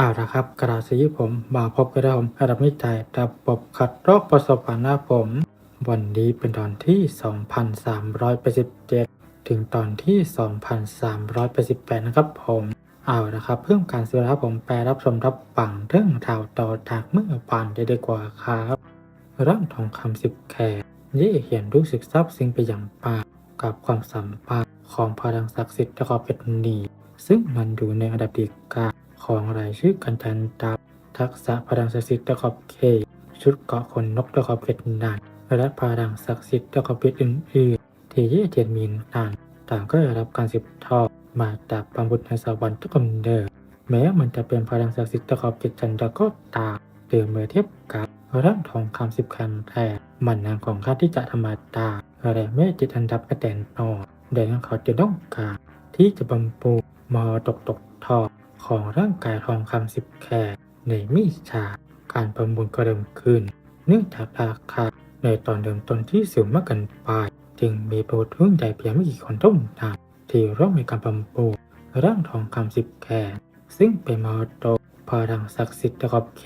เอาละครับกระสีผมมาพบกับผมอดับนิจายระบบขัดรอกประสบการณ์หน้าผม วันนี้เป็นตอนที่ 2387 ถึงตอนที่ 2388 นะครับผมเอาละครับเพิ่มการซื้อรับผมแปลรับชมรับฟังเรื่องราวต่อจากเมื่อวานได้ดีกว่าครับร่างทองคำสิบแขกเย่เห็นรู้สึกซาบซึ้งไปอย่างปากกับความสัมพันธ์ของพลังศักดิ์สิทธิ์และก็เป็นหนีซึ่งมันอยู่ในอันดับดีกา ของรายชื่อกันทันตับทักษะพลังศักดิ์สิทธิ์ตะขอบเคชุดเกาะขนนกตะขอบเพชรนานและพลังศักดิ์สิทธิ์ตะขอบเพชรอื่นๆที่เย่เทียนมีนนานต่างก็ได้รับการสืบทอดมาจากบรรพุทธในสวรรค์ทุกกำเนิดแม้มันจะเป็นพลังศักดิ์สิทธิ์ตะขอบเพชรจันทร์ก็ตามหรือเมื่อเทียบกับร่างทองคำสิบคันแท้มันนางของข้าที่จะธรรมดาและแม่จิตอันดับกระแตนนอเดินเขาจะต้องการที่จะบำปูมอตกตกทอ ของร่างกายทองคำสิบแขกในมิชา การประมูลก็เริ่มขึ้น เนื่องจากราคาในตอนเริ่มต้นที่สูงมากเกินไป จึงมีประทุนใหญ่เพียงไม่กี่คนเท่านั้นที่ร่วมในการประมูลร่างทองคำสิบแขกซึ่งเป็นมอโตพลังศักดิ์สิทธิ์ตะกอบเค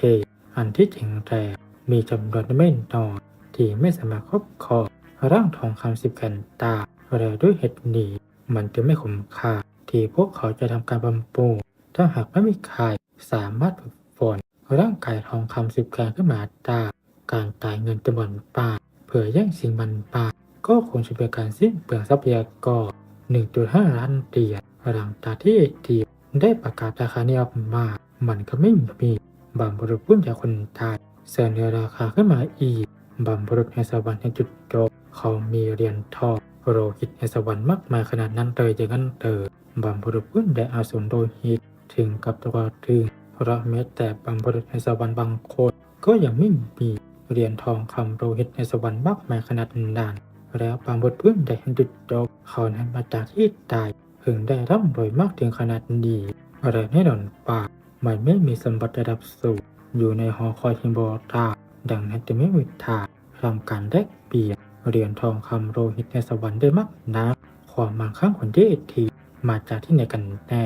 อันที่แข็งแรงมีจำนวนไม่น้อยที่ไม่สามารถครอบครองร่างทองคำสิบแผ่นตาและด้วยเหตุนี้ มันจึงไม่คุ้มค่าที่พวกเขาจะทำการบำปู ถ้าหากไม่มีใครสามารถฝึกฝนร่างกายทองคำสิบแกนขึ้นมาได้การตายเงินจำนวนป่าเพื่อแย่งสิ่งมันป่าก็คงจะเป็นการสิ้นเปลืองทรัพยากร 1.5 ล้านเหรียญหลังจากที่ทีได้ประกาศราคานี้ออกมา มันก็ไม่มีบางบรุพุ่นจากคนตายเสนอราคาขึ้นมาอีกบางบรุษในสวรรค์ในจุดจบเขามีเหรียญทองโรหิตในสวรรค์มากมายขนาดนั้นเลยอย่างนั้นเตอบางบรุพุ่นได้อาสุนโรหิต ถึงกับตัวถึงเพราะแม้แต่บางบริษัทในสวรรค์บางคนก็ยังไม่มีเหรียญทองคำโรหิตในสวรรค์มากมายขนาดนั้นแล้วบางบทเพื่อนได้เห็นจุดจบเขานั้นมาจากที่ตายถึงได้ร่ำรวยมากถึงขนาดนี้อะไรแน่นอนป่ามันไม่มีสมบัติระดับสูงอยู่ในหอคอยฮิมโบตาดังนั้นจะไม่มีทางทำการแลกเปลี่ยนเหรียญทองคำโรหิตในสวรรค์ได้มากนักความมั่งคั่งของเดทีมาจากที่ไหนกันแน่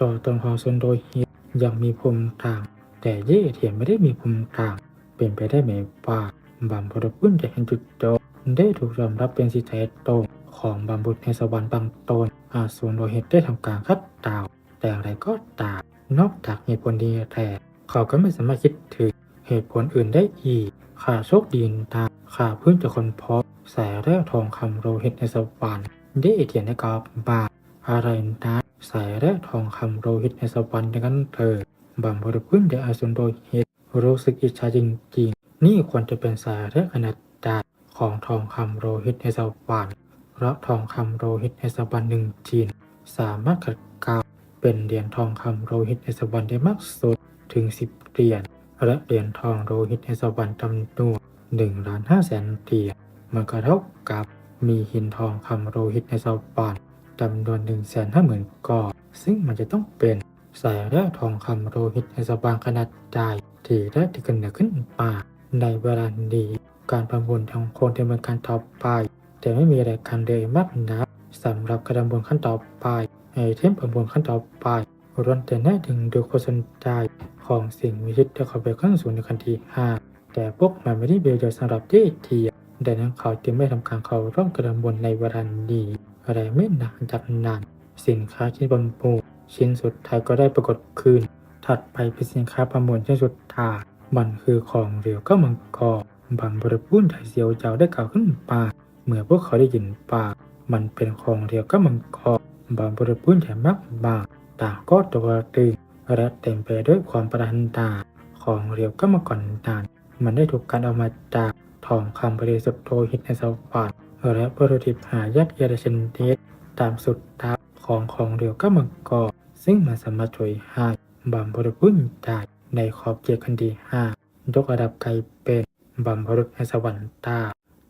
ตัวตอนของซุนโดฮิตยังมีภูมิทาง แต่เย่เทียนไม่ได้มีภูมิทาง เป็นไปได้ไหมว่าบัมพุทพุ่นจะเห็นจุดโจได้ถูกยอมรับเป็นสิทธิแท้ตรงของบัมบุตรในสวรรค์บางตนอาซุนโดฮิตได้ทำการคัดดาว แต่อะไรก็ตามนอกจากเหตุผลดีแต่เขาก็ไม่สามารถคิดถึงเหตุผลอื่นได้อีกข่าโชคดีตามข่าเพิ่งจะคนพบแสแร่ทองคำโรหิตในสวรรค์ได้เทียนในกอบบาอะไรนะ สายแร่ทองคำโรหิตในสวรรค์ดังนั้นเธอบางบริพื้นเดอาสุนโรหิตรู้สึกอิจฉาจริงๆ นี่ควรจะเป็นสายแร่ขนาดใหญ่ของทองคำโรหิตในสวรรค์เพราะทองคำโรหิตในสวรรค์หนึ่งจีนสามารถขัดเกลาเป็นเหรียญทองคำโรหิตในสวรรค์ได้มากสุดถึง10เหรียญและเหรียญทองโรหิตในสวรรค์จำนวน1ล้าน5แสนเหรียญมันก็เท่ากับมีหินทองคำโรหิตในสวรรค์ จำนวน1นึ่งแสนห้าหมื่นกอนซึ่งมันจะต้องเป็นสายแร่ทองคำโรหิตในสว่างขนาดใหญ่ที่ได้ที่กันเหนือขึ้นมาในเวลานี้การประมูลทองโคงดำเนินการต่อไป แต่ไม่มีอะไรคันเลยมากนักสำหรับการประมูลขั้นต่อไปไอเทมประมูลขั้นต่อไปรวนแต่แน่ถึงดูความสนใจของสิ่งมีชีวิตที่เขาไปขั้นสูงในคันที่5แต่พวกมันไม่ได้เบียดสำหรับเจเทียดังนั้นเขาจึงไม่ทำการเขาร่วมกระบวนในเวลานี้ อะไรไม่นานจากนั้น สินค้าชิ้นบนปูชิ้นสุดท้ายก็ได้ปรากฏขึ้น ถัดไปเป็นสินค้าประมวลชิ้นสุดท้ายมันคือของเหลวก็มังกรบางบริพูนไทยเซียวเจ้าได้กล่าวขึ้นปากเมื่อพวกเขาได้ยินปากมันเป็นของเหลวก็มังกรบางบริพูนแถมมากบางต่างก็ตัวตึงและเต็มไปด้วยความประทันตาของเหลวก็มังกรนานมันได้ถูกการเอามาจากทองคำบริสุทธิ์โลหิตในสวรรค์ และวัตถุดิบหายากเยาชนิดตามสุดทับของของเรียวก็มังกรซึ่งมันสามารถช่วยให้บัมบรุษพุ่นได้ในขอบเขตคันดีห้ายกระดับไกลเป็นบัมบรุษในสวรรค์ตา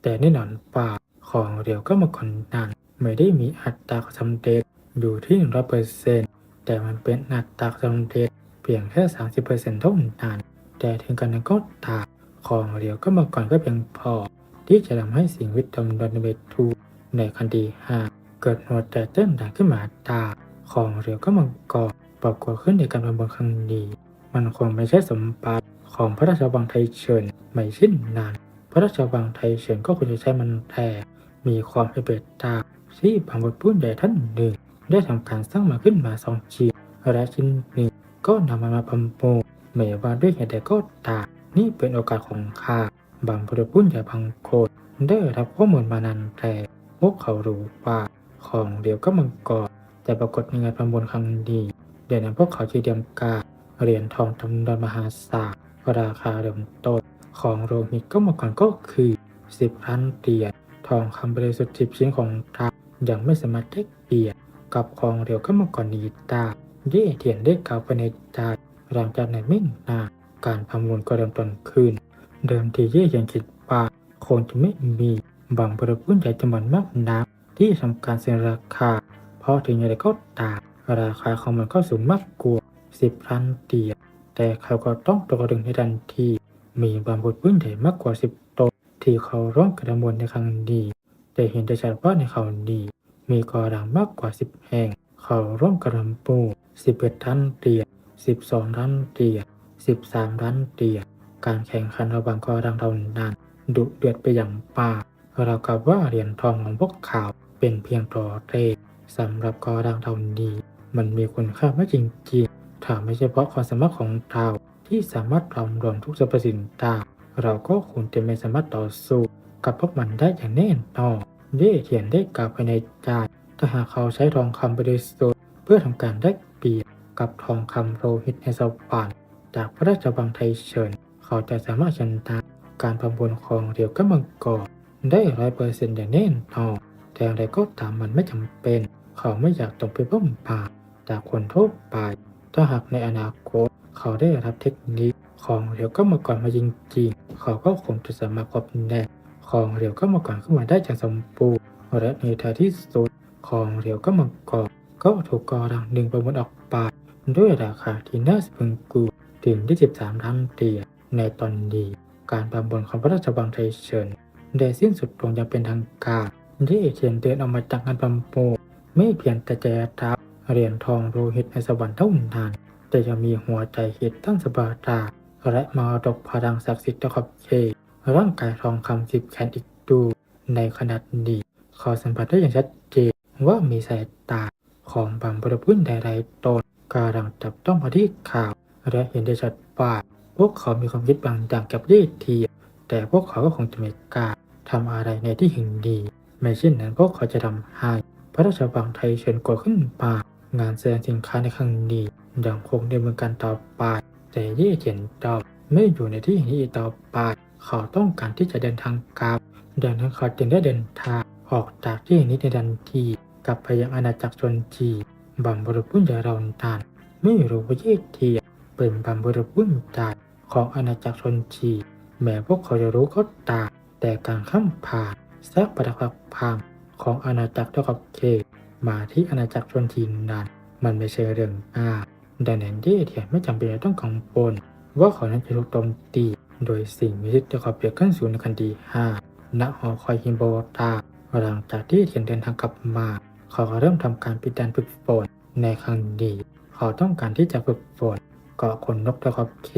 แต่แน่นอนป่าของเรียวก็มังกรนั้นไม่ได้มีอัตราสำเร็จอยู่ที่ร้อยเปอร์เซ็นต์แต่มันเป็นอัตราสำเร็จเพียงแค่สามสิบเปอร์เซ็นต์เท่านั้นแต่ถึงกันนั้นก็ตาของเรียวก็มังกรก็เพียงพอ ที่จะทำให้สิ่งวิตามินดอนเบทูในคันดีหาเกิดหัวใจเต้นดังขึ้นมาตาของเรียวก็มังกรปรากฏขึ้นในการประมวลครั้งนี้มันคงไม่ใช่สมบัติของพระราชวังไทเฉินไม่เช่นนั้นพระราชวังไทเฉินก็ควรจะใช้มันแต่มีความเป็นเบตตาที่บางบทพูดใหญ่ท่านหนึ่ง ได้ทำการสร้างมาขึ้นมาสองชิ้นและชิ้นหนึ่งก็นำมันมาประมูลไม่ว่าด้วยเหตุใดก็ตามนี่เป็นโอกาสของข้า บางบทพูดใหญ่บางคนได้รับข้อมูลมานานแต่พวกเขารู้ว่าของเดียวก็มังกรแต่ปรากฏในงานประมูลครั้งนี้เดี๋ยวนั้นพวกเขาจะเตรียมการเหรียญทองจำนวนมหาศาลราคาเริ่มต้นของโรหิตก็มาก่อนก็คือ 10ล้านเหรียญทองคำบริสุทธิ์สิบชิ้นของทางยังไม่สามารถเทียบเปรียบกับของเดียวก็มาก่อนนี้ตาเย่เทียนได้กล่าวไปในใจหลังจากนั้นไม่นานการประมูลก็เริ่มต้นขึ้น เดิมทีเย่ยังคิดว่าคงจะไม่มีบางบริษัทใหญ่จำนวนมากนักที่ทำการเซ็นราคา เพราะถึงอย่างไรก็ตามราคาของมันก็สูงมากกว่า10ล้านเหรียแต่เขาก็ต้องตกตะลึงในทันทีมีบางบทพื้นใหญ่มากกว่า10ตนที่เขาร่วมกระมวลในครั้งนี้แต่เห็นได้ชัดว่าในเขานี้มีกอดังมากกว่า10แห่ง เขาร่วมกระปู11ล้านเหรียญ12ล้านเหรียญ13ล้านเหรีย การแข่งขันระหว่างกอดังเหล่านั้นดุเดือดไปอย่างป่าเรากับว่าเหรียญทองของพวกเขาเป็นเพียงตัวเลขสำหรับกอดังเหล่านี้มันมีคุณค่ามากจริงๆถ้าไม่ใช่เพราะความสามารถของเราที่สามารถรวมรวมทุกสรรพสิ่งได้เราก็คงจะไม่สามารถต่อสู้กับพวกมันได้อย่างแน่นอนเย่เขียนได้กล่าวภายในใจถ้าหากเขาใช้ทองคำบริสุทธิ์เพื่อทำการได้เปรียบกับทองคำโลหิตในสวรรค์จากพระราชวังไทเฉิน เขาจะสามารถชนะการประมูลของเดียวกับมังกรได้ร้อยเปอร์เซ็นต์อย่างแน่นอนแต่อย่างไรก็ตามมันไม่จำเป็น เขาไม่อยากต้องไปบ้มบาปจากคนทั่วไป ถ้าหากในอนาคต เขาได้รับเทคนิคของเหลวก็มาก่อนมาจริงๆ เขาก็คงจะสามารถควบแน่ของเหลวก็มาก่อนขึ้นมาได้อย่างสมบูรณ์และในท้ายที่สุดของเหลวก็มาก่อนก็ถูกกอดังหนึ่งประมูลออกไปด้วยราคาที่น่าสะพรึงกลัวถึง23ล้านเหรียญ ในตอนนี้การประมูลของพระราชวังไทเฉินได้สิ้นสุดลงอย่างเป็นทางการที่เขียนเดินออกมาจากงานประมูลไม่เพียงแต่จะรับเหรียญทองโลหิตในสวรรค์เท่านั้นแต่ยังมีหัวใจหิตตั้งสบาตาและมรดกพลังศักดิ์สิทธิ์ขอบเขตร่างกายทองคำสิบแขนอีกดูในขนาดนี้ขอสัมผัสได้อย่างชัดเจนว่ามีสายตาของบางบริพื้นใดๆตนกำลังจับต้องมาที่ข่าว และเห็นได้ชัดว่า พวกเขามีความคิดบางอย่างกับยี่เทียแต่พวกเขาก็คงจะไม่กล้าทำอะไรในที่หึงดี ไม่เช่นนั้นพวกเขาจะทำให้พระราชวังไทยเชิญกดขึ้นมางานแสดงสินค้าในครั้งนี้ยังคงดำเนินการต่อไป แต่เย่เทียนดาวไม่อยู่ในที่นี้อีกต่อไป เขาต้องการที่จะเดินทางกลับดังนั้นเขาจึงได้เดินทางออกจากที่นี้ในทันทีกลับไปยังอาณาจักรชนจีบัมบรุพุ่นใหญ่เรานานไม่รู้ว่าเย่เทียเป็นบัมบรุพุ่นใหญ่ ของอาณาจักรชนจีแม้พวกเขาจะรู้ก็ตามแต่การข้ามผ่านแทรกประดับพังของอาณาจักรเท่ากับเคมาที่อาณาจักรชนจีนั้นมันไม่ใช่เรื่องง่ายดังนั้นเย่เทียไม่จำเป็นต้องกังวลว่าเขานั้นจะถูกโจมตี โดยสิ่งมีชีวิตจะขอเปียบขึ้นสู่ในคันดีห้าณหอคอยฮิมโบตาหลังจากที่เทียนเดินทางกลับมาเขาก็เริ่มทำการปิดการฝึกฝนในครั้งนี้เขาต้องการที่จะฝึกฝนเกาะขนนกตะขอบเค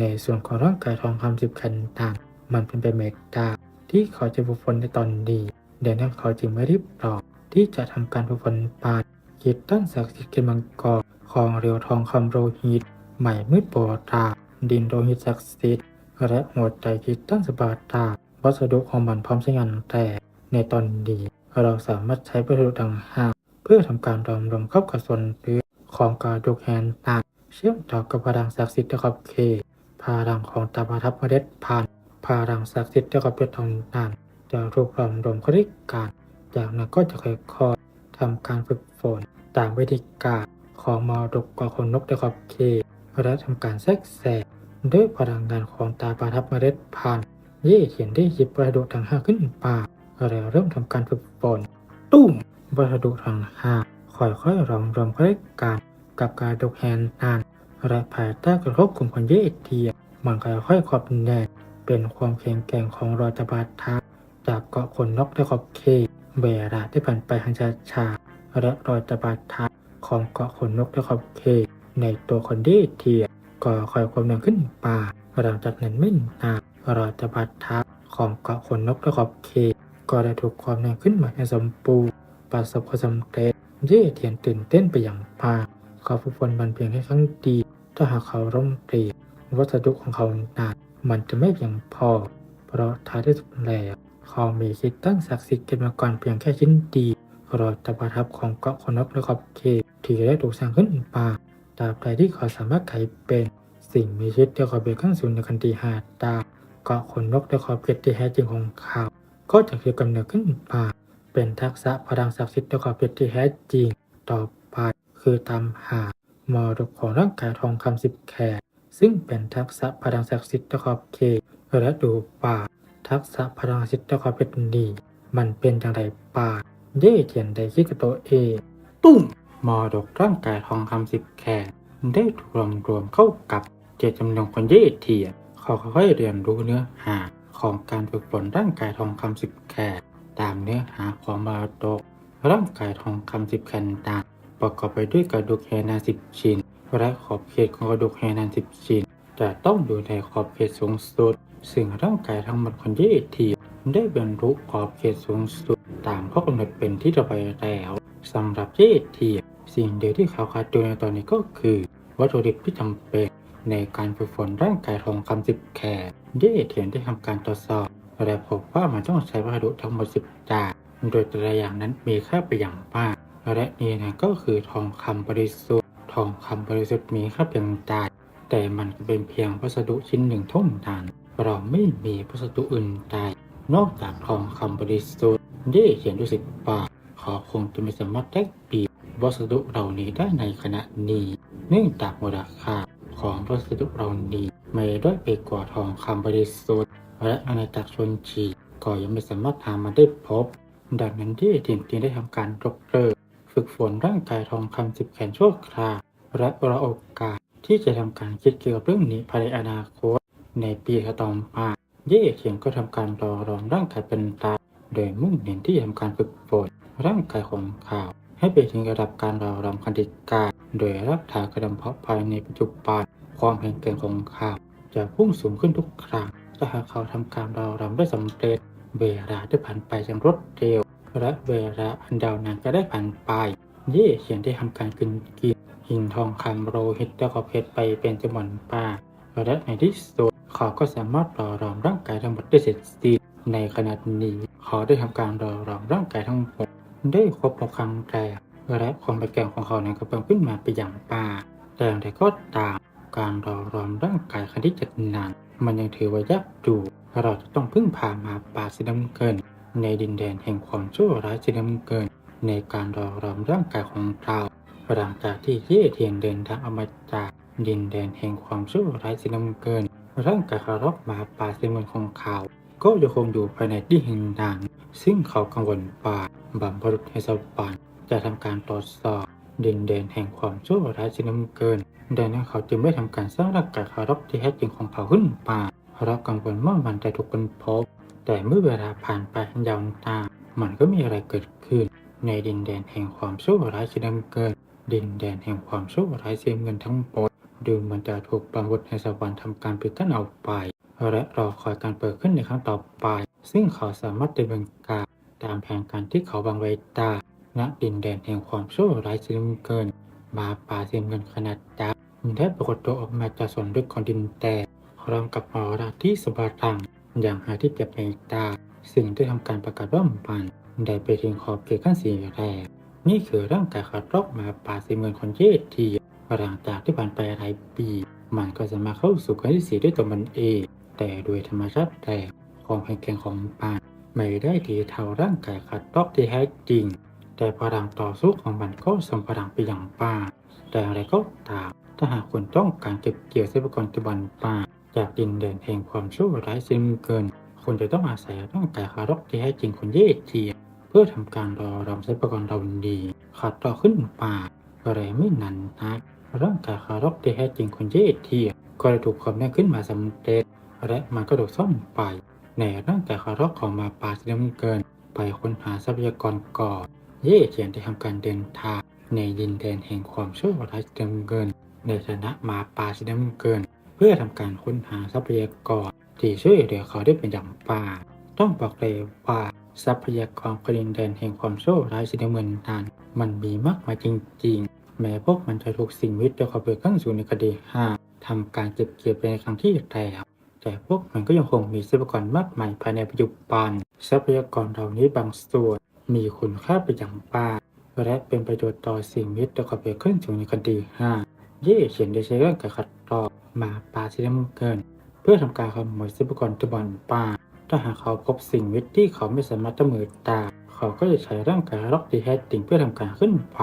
ในส่วนของร่างกายทองคำสิบแผ่นต่าง มันเป็นไปเมกาที่เขาจะฝึกฝนในตอนนี้เดี๋ยวนั้นเขาจึงไม่รีบรอที่จะทำการฝึกฝนปาดคิดตั้งศักดิ์สิทธิ์เกมังกรของเรียวทองคำโรหิตใหม่มืดโบตา ดินโรหิตศักดิ์สิทธิ์และหัวใจคิดตั้งสบาตาวัสดุของมันพร้อมใช้งานแต่ในตอนนี้เราสามารถใช้วัสดุต่างหาเพื่อทำการรวมรวมเข้ากับส่วนหรือของกระดูกแฮนตาเชื่อมต่อกับพลังศักดิ์สิทธิ์ขอบเค พลังของตาประทับเมล็ดพันธุ์พลังศักดิ์สิทธิ์ขอบเพชรทองนานจะรวบรวมรวมเข้าด้วยกันจากนั้นก็จะค่อยๆทำการฝึกฝนตามวิธีการของมรดกกว่าคนนกตะขอบเคและทำการแทรกแซงด้วยพลังงานของตาประทับเมล็ดพันธุ์เย่เขียนได้หยิบวัสดุทั้งห้าขึ้นมาแล้วเริ่มทำการฝึกฝนตุ้มวัสดุทั้งห้าค่อยๆรวมรวมเข้าด้วยกันกับการดกแฮนนาน และภายใต้กรควบคุมของเย่เทีย มันค่อยๆขอบแน่นเป็นความแข็งแกร่งของรอยตะบาทาจากเกาะขนนกตะขอบเคเวลาที่ผ่านไปทางชาชาและรอยตะบาทัดของเกาะขนนกตะขอบเคในตัวคนดีเทีย ก็ค่อยความเดินขึ้นป่าหลังจากนั้นไม่นานราชบัตรทัพของเกาะขนนกและขอบเขตก็ได้ถูกความเดินขึ้นมาอย่สมบูประสบความสำเร็จเย่เทียนตื่นเต้นไปอย่างมากเขาฝึกฝนมันเพียงแค่ครั้งเดียว ถ้าหากเขาร่มเปรียวัสดุของเขานักมันจะไม่เพียงพอ เพราะท้ายที่สุดแล้วเขามีคิดตั้งศักดิ์สิทธิ์เกิดมาก่อนเพียงแค่ชิ้นดียวรอจะประทับของเกาะขนนกและขอบเขตที่ได้ถูกสร้างขึ้นมาตราบใดที่เขาสามารถไขเป็น สิ่งมีชีวิตที่ขอบเขตขั้นสูงในคันตีหาดดาเกาะขนนกและขอบเขตที่แท้จริงของเขาก็จะคือกำเนิดขึ้นมาเป็นทักษะพลังศักดิ์สิทธิ์และขอบเขตที่แท้จริงต่อไปคือตามหา มรดกของร่างกายทองคำสิบแขนซึ่งเป็นทักษะพลังศักดิ์สิทธิ์และขอบเขตและดูป่า ทักษะพลังศักดิ์สิทธิ์และขอบเขตนี้มันเป็นอย่างไรป่าเย่เทียนได้คิดกับตัวเองตุ้มมรดกร่างกายทองคำสิบแขนได้ถูกรวมรวมเข้ากับเจตจำนงคนเย่เทียนเขาค่อยเรียนรู้เนื้อหาของการฝึกฝนร่างกายทองคำสิบแขนตามเนื้อหาของมรดกร่างกายทองคำสิบแผ่นต่าง ประกอบไปด้วยกระดูกแฮนาสิบชิ้น และขอบเขตของกระดูกแฮนาสิบชิ้น จะต้องอยู่ในขอบเขตสูงสุด ซึ่งร่างกายทั้งหมดคนเย่ทีได้บรรลุขอบเขตสูงสุด ตามข้อกำหนดเป็นที่ระบายแล้วสำหรับเย่ทีสิ่งเดียวที่เขาขาดตัวในตอนนี้ก็คือ วัตถุดิบที่จำเป็นในการฝึกฝนร่างกายทองคำสิบแขนเย่เทียนได้ทำการตรวจสอบ และพบว่ามันต้องใช้วัสดุทั้งหมดสิบอย่างโดยแต่ละอย่างนั้นมีค่าไปอย่างมาก และนี่นะก็คือทองคำบริสุทธิ์ ทองคำบริสุทธิ์มีค่าเพียงใดแต่มันเป็นเพียงวัสดุชิ้นหนึ่งเท่านั้นเราไม่มีวัสดุอื่นใดนอกจากทองคำบริสุทธิ์เย่เขียนด้วยสิบปากขาคงจะไม่สามารถได้เปรียบวัสดุเหล่านี้ได้ในขณะนี้ เนื่องจากมูลค่าของวัสดุเหล่านี้ไม่ด้อยไปกว่าทองคำบริสุทธิ์และอาณาจักรชนชีก็ยังไม่สามารถหามาได้พบ ดังนั้นที่ทีมทีได้ทำการยกเลิก ฝึกฝนร่างกายทองคำสิบแขนชั่วคราวและรอโอกาสที่จะทำการคิดเกี่ยวกับเรื่องนี้ภายในอนาคต ในปีต่อมาเย่เขียนก็ทำการรอรองร่างกายเป็นตายโดยมุ่งเน้นที่จะทำการฝึกฝนร่างกายของข่าว ให้ไปถึงระดับการรอรองคันติการโดยรักฐานกระดำเพาะภายในปัจจุบันความแข็งแกร่งของข่าว จะพุ่งสูงขึ้นทุกครั้งถ้าหากเขาทำการรอรำได้สำเร็จเวลาได้ผ่านไปอย่างรวดเร็ว และเวลาอันยาวนานก็ได้ผ่านไป เย่เขียนได้ทำการกินกินหินทองคำโรหิตและขอบเพชรไปเป็นจำนวนป่าและในที่สุดเขาก็สามารถรอรอมร่างกายทั้งหมดได้เสร็จสิ้นในขณะนี้เขาได้ทำการรอรอมร่างกายทั้งหมดได้ครบหกครั้งแรกและความแข็งของเขานั้นก็เพิ่มขึ้นมาไปอย่างป่าแต่อย่างไรก็ตามการรอรอมร่างกายครั้งที่เจ็ดนั้นมันยังถือว่ายากอยู่เราจะต้องพึ่งพามาป่าสีน้ำเงิน ในดินแดนแห่งความชั่วร้ายสีน้ำเงิน ในการรอรอมร่างกายของเราหลังจากที่เย่เทียนเดินทางออกมาจากดินแดนแห่งความชั่วร้ายสีน้ำเงิน ร่างกายคารอกมาป่าสีน้ำเงินของเขาก็ยังคงอยู่ภายในที่แห่งนั้นซึ่งเขากังวลป่าบัมพรุษให้สวรรค์จะทำการตรวจสอบดินแดนแห่งความชั่วร้ายสีน้ำเงิน ดังนั้นเขาจึงไม่ทำการสร้างร่างกายคารกที่แท้จริงของเขาขึ้นมาเพราะกังวลว่ามันจะถูกคนพบ แต่เมื่อเวลาผ่านไปยาวนานมันก็มีอะไรเกิดขึ้น ในดินแดนแห่งความชั่วร้ายสีน้ำเงิน ดินแดนแห่งความชั่วร้ายสีน้ำเงินทั้งหมดดูเหมันจะถูกบังคับให้สวรรค์ทำการปิดกั้นเอาไป และรอคอยการเปิดขึ้นในครั้งต่อไป ซึ่งเขาสามารถดำเนินการตามแผนการที่เขาวางไว้ได้ณดินแดนแห่งความชั่วร้ายสีน้ำเงิน มาป่าสีน้ำเงินขนาดยักษ์ได้ปรากฏตัวออกมาจากส่วนลึกของดินแดนพร้อมกับออราที่สบารัง อย่างหาที่เปรียบในตา ซึ่งได้ทำการประกาศว่ามันได้ไปถึงขอบเขตขั้นสีแรกนี่คือร่างกายขัดรอกมาป่าสีเมืองคนเยศทีหลังจากที่ผ่านไปหลายปี มันก็จะมาเข้าสู่ขั้นที่สี่ด้วยตัวมันเอง แต่โดยธรรมชาติแต่ความแข็งแกร่งของมัน ไม่ได้ทีเท่าร่างกายขัดรอกที่แท้จริง แต่พลังต่อสู้ของมันก็สมพลังไปอย่างป่าแต่อะไรก็ตามถ้าหากคุณต้องการเก็บเกี่ยวทรัพยากรตะวันป่า จากดินแดนแห่งความชั่วร้ายสิ้นเกิน คุณจะต้องอาศัยร่างกายคารกที่แท้จริงคนเย่เทีย เพื่อทำการรอรำทรัพยากรเราดีขัดต่อขึ้นป่าอะไรไม่นานนักร่างกายคารกที่แท้จริงคนเย่เทีย ก็ได้ถูกความแน่ขึ้นมาสำเร็จ และมันก็ถูกซ่อนไป ในร่างกายคารกของมาป่าสิ้นเกิน ไปค้นหาทรัพยากรก่อนเย่เทียนได้ทำการเดินทางในดินแดนแห่งความชั่วร้ายเต็มเกิน ในฐานะหมาป่าสีน้ำเกิน เพื่อทำการค้นหาทรัพยากรที่ช่วยเหลือเขาได้เป็นอย่างป่าต้องบอกเลยว่าทรัพยากรกดินแดนแห่งความโชคร้ายสีน้ำเงินนั้นมันมีมากมายจริงๆ แม้พวกมันจะถูกสิ่งวิทย์เขาไปขั้งสู่ในคดีห้าทำการเก็บเกี่ยวไปในครั้งที่แล้วแต่พวกมันก็ยังคงมีทรัพยากรมากมายภายในปัจจุบัน ทรัพยากรเหล่านี้บางส่วนมีคุณค่าไปอย่างป่าและเป็นประโยชน์ต่อสิ่งมิตรเขาไปขึ้นสู่ในคดีห้า เย่เขียนได้ใช้เรื่องการขัดต่อมาปาสีน้ำเงิน เพื่อทำการขโมยทรัพยากรตะบอนป่า ถ้าหากเขาพบสิ่งวิทย์ที่เขาไม่สามารถจะมือตา เขาก็จะใช้ร่างกายร็อกดีแฮตติงเพื่อทำการขึ้นไป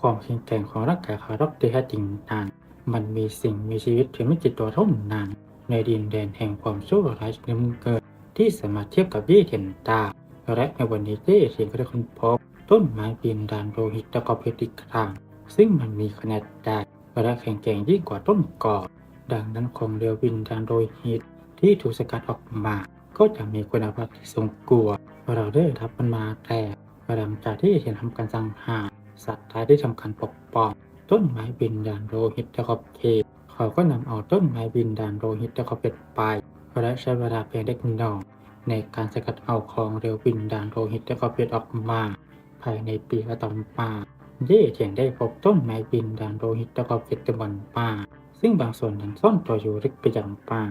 ความแข็งแกร่งของร่างกายคาร็อกดีแฮตติงนั้นมันมีสิ่งมีชีวิตเพียงไม่กี่ตัวเท่านั้นในดินแดนแห่งความชั่วร้ายน้ำเกินที่สามารถเทียบกับยี่เทียนตา และในวันนี้เย่เทียนก็ได้ค้นพบต้นไม้ปีนดานโลหิตตะกอบเพชรอีกครั้งซึ่งมันมีขนาดใหญ่ และแข็งแกร่งยิ่งกว่าต้นกอดังนั้นของเรือวินดานโลหิตที่ถูกสกัดออกมา ก็จะมีคุณภาพที่ทรงกลัวเราได้รับมันมาแต่หลังจากที่เห็นทำการสังหารสัตว์ท้ายที่ทำการปกป้องต้นไม้บินดานโลหิตตะกอบเพชรเขาก็นำเอาต้นไม้บินดานโลหิตตะกอบเพชรไปและใช้เวลาเพียงเล็กน้อยในการสกัดเอาของเรือวินดานโลหิตตะกอบเพชรออกมา ภายในปีละต่อมา เย่เทียนได้พบต้นไม้บินดานโลหิตตะกอบเพชรตะวันป่า ซึ่งบางส่วนนั้นซ่อนตัวอยู่ลึกไปย่างป่า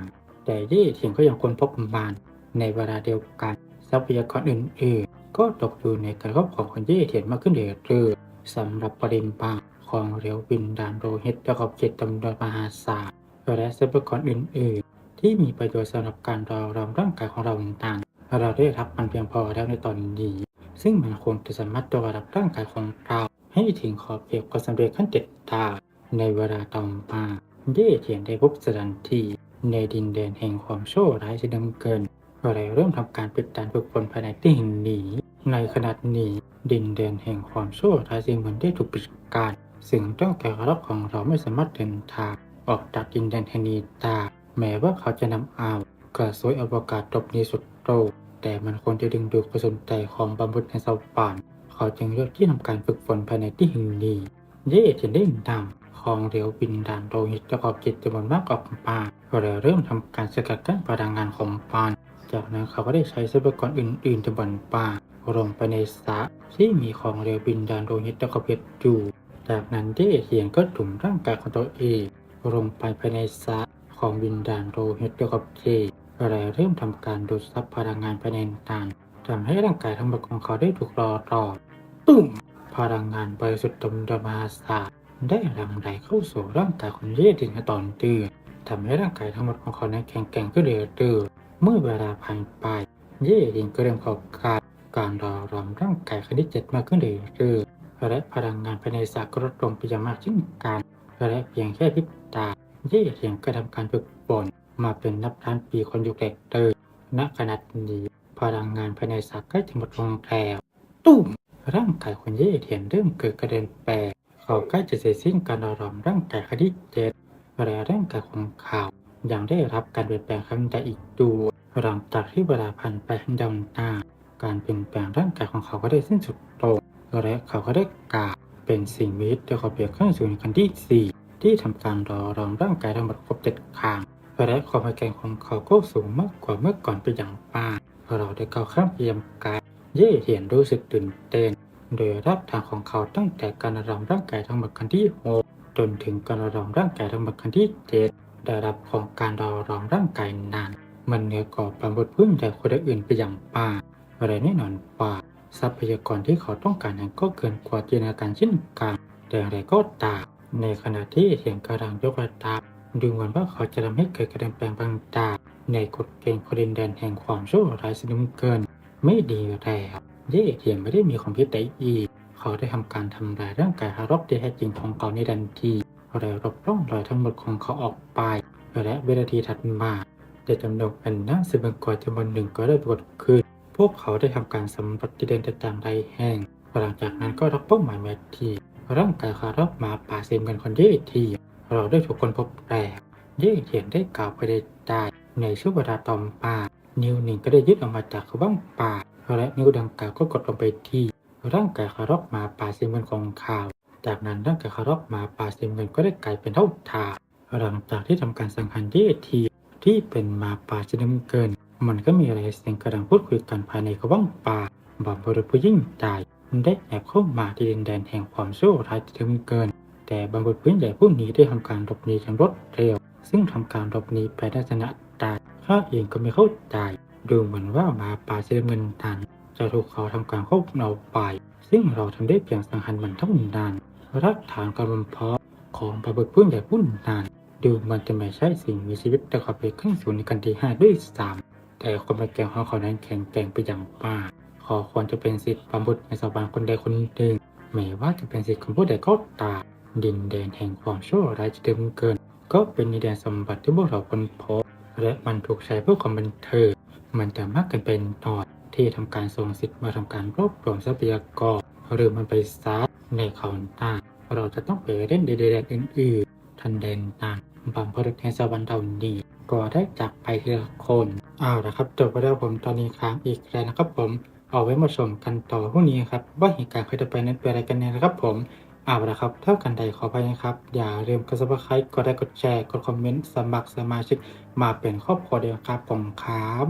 แต่เย่เทียนก็ยังค้นพบมันในเวลาเดียวกันทรัพยากรอื่นๆ ก็ตกอยู่ในกระทบของคนเย่เทียนมากขึ้นเรื่อยๆสำหรับประเด็นป่าของเรียวบินดานโลหิตตะกอบเพชรจำนวนมหาศาลและทรัพยากรอื่นๆ ที่มีประโยชน์สำหรับการรอรองร่างกายของเราต่างๆเราได้รับมันเพียงพอแล้วในตอนนี้ ซึ่งมันคงจะสามารถตัวรับร่างกายของเรา ให้ถึงขอบเขตความสำเร็จขั้นเด็ดขาดในเวลาต่อมาเย่เทียนได้พบสถานทีในดินแดนแห่งความโชคร้ายสีดำเกินอะไรเริ่มทำการปิดการฝึกฝนภายในที่แห่งนี้ในขณะนี้ดินแดนแห่งความโชคร้ายสีเหมือนได้ถูกปิดการสิ่งต้องแก่รับของเราไม่สามารถเดินทางออกจากดินแดนแห่งนี้ได้แม้ว่าเขาจะนำเอากระสวยอวกาศตบนี้สุดโตแต่มันควรจะดึงดูดความสนใจของบำบุญในสวรรค์ เขาจึงเลือกที่ทำการฝึกฝนภายในที่แห่งนี้เย่จะได้นำของเหลวบินดานโลหิตประกอบจิตจำนวนมากออกมาแล้วเริ่มทำการสกัดกั้นพลังงานของปาน จากนั้นเขาก็ได้ใช้ทรัพยากรอื่นๆจำนวนปาลงไปในสระที่มีของเหลวบินดานโลหิตประกอบเพชรอยู่จากนั้นเย่เทียนก็ถุ่มร่างกายของตัวเองลงไปภายในสระของบินดานโลหิตประกอบเพชรและเริ่มทำการดูดซับพลังงานภายในต่างทำให้ร่างกายทั้งหมดของเขาได้ถูกรอรอ ตุ้มพลังงานบริสุทธิ์ดมดมาศาสตร์ได้หลั่งไหลเข้าสู่ร่างกายของเย่ถึงตอนตือนทำให้ร่างกายทั้งหมดของเขานั้นแข็งแกร่งขึ้นเรื่อยๆเมื่อเวลาผ่านไป เย่เองก็เริ่มเข้าการการรอรอมร่างกายคณิตเจ็ดมากขึ้นเรื่อยๆและพลังงานภายในสระก็ลดลงไปอย่างมากเช่นกันและเพียงแค่พิบตา เย่เองก็ทำการฝึกฝนมาเป็นนับล้านปีคนยุคแรกเติมณขณะนี้พลังงานภายในสักใกล้จะหมดลงแล้วตุ้ม ร่างกายคนเย่เทียนเริ่มเกิดกระเด็นแปรเขาใกล้จะเสร็จสิ้นการอารมณ์ร่างกายคดีเจ็ดและร่างกายของเขายังได้รับการเปลี่ยนแปลงครั้งใหญ่อีกด้วยหลังจากที่เวลาผ่านไปดำหน้าการเปลี่ยนแปลงร่างกายของเขาก็ได้สิ้นสุดลงและเขาก็ได้กลายเป็นสิ่งมีชีวิตที่เขาเปลี่ยนขึ้นสู่ในขั้นที่สี่ที่ทำการรอรองร่างกายทั้งหมดครบเจ็ดครั้งและความแข็งของเขาก็สูงมากกว่าเมื่อก่อนเป็นอย่างมากเราได้ก้าวข้ามเพียมกาย เย่เหียนรู้สึกตื่นเต้นโดยรับทางของเขาตั้งแต่การรำร่างกายทั้งหมดครั้งที่หกจนถึงการรำร่างกายทั้งหมดครั้งที่เจดได้รับของการรอรองร่างกายนาน มันเหนือกว่าประมุดพึ่งแต่คนอื่นไปอย่างป่าอะไรแน่นอนว่าทรัพยากรที่เขาต้องการนั้นก็เกินกว่าจินตนาการเช่นกันแต่อะไรก็ตามในขณะที่เสียงกระดังยกระดับดูเหมือนว่าเขาจะทำให้เกิดการเปลี่ยนแปลงบางอย่างในกฎเกณฑ์คนดินแดนแห่งความชั่วร้ายสนิมเกิน ไม่ดีแล้วเย่เทียนไม่ได้มีความคิดใดอีก เขาได้ทำการทำลายร่างกายฮารอบที่แท้จริงของเขาในทันทีแล้วลบร่องรอยทั้งหมดของเขาออกไปและเวลาทีถัดมาแต่จำนวนอันน่าสืบกอจำนวนหนึ่งก็ได้ปรากฏขึ้นพวกเขาได้ทำการสำรวจที่เดินต่างๆใดแห่งหลังจากนั้นก็รับเป้าหมายแมททีร่างกายคารอบมาป่าเซมกันคนเย่ที เราได้ถูกคนพบแปลกเย่เทียนได้กล่าวไปได้ได้ในช่วงเวลาต่อมา นิ้วหนึ่งก็ได้ยึดออกมาจากขบ้างป่าและนิ้วดังกล่าวก็กดลงไปที่ ร่างกายคารอบมาป่าเซมกันของข่าว จากนั้นร่างกายคารอกหมาป่าสีน้ำเงินก็ได้กลายเป็นเท่าฐานหลังจากที่ทำการสังหารเยทีที่เป็นหมาป่าสีน้ำเงิน มันก็มีอะไรเสียงกระดังพูดคุยกันภายในกระว่างป่าบอมบรุษผู้ยิ่งใหญ่ได้แอบเข้ามาที่ดินแดนแห่งความชั่วร้ายที่ถึงเกิน แต่บรรพุผู้ใหญ่ผู้นี้ได้ทำการหลบหนีอย่างรวดเร็ว ซึ่งทำการหลบหนีไปได้ชนะตาย ข้าเองก็ไม่เข้าใจ ดูเหมือนว่ามาป่าสีน้ำเงินนั้นจะถูกเขาทำการควบคุมเอาไป ซึ่งเราทำได้เพียงสังหารมันเท่านั้นรักฐานการบำเพาะของป่าบรรพุผู้ใหญ่ผู้นั้นดูเหมันจะไม่ใช่สิ่งมีชีวิตแต่เขาไปขึ้นสู่ในกันที่ห้าด้วยซ้ำแต่คนมาแก่ของเขานั้นแข็งแกร่งไปอย่างมากขอควรจะเป็นสิทธิ์บำบุตรในสวรรค์คนใดคนหนึ่งไม่ว่าจะเป็นสิทธิ์ของผู้ใดก็ตามดินแดนแห่งความชั่วร้ายจะเดิมเกิน ก็เป็นดินแดนสมบัติที่พวกเราคนพบ และมันถูกใช้เพื่อความบันเทิงมันจะมากกินเป็นตอนที่ทำการส่งสิทธิ์มาทำการรวบรวมทรัพยากรหรือมันไปซัดในเขาหน้าเราจะต้องไปเล่นในดินแดนอื่นๆทันเดนต่างบางพรุษในสวรรค์เหล่านี้ก็ได้จากไปทีละคนเอาละครับจบไปแล้วผมตอนนี้ค้างอีกแล้วนะครับผมเอาไว้มาชมกันต่อพรุ่งนี้ครับว่าเหตุการณ์เคยจะไปนั้นเป็นอะไรกันแน่นะครับผม เอาละครับ เท่ากันใดขอไปนะครับ อย่าลืมกดซับสไครต์กดไลค์กดแชร์ กดคอมเมนต์ สมัครสมาชิกมาเป็นครอบครัวเดียวครับผมครับ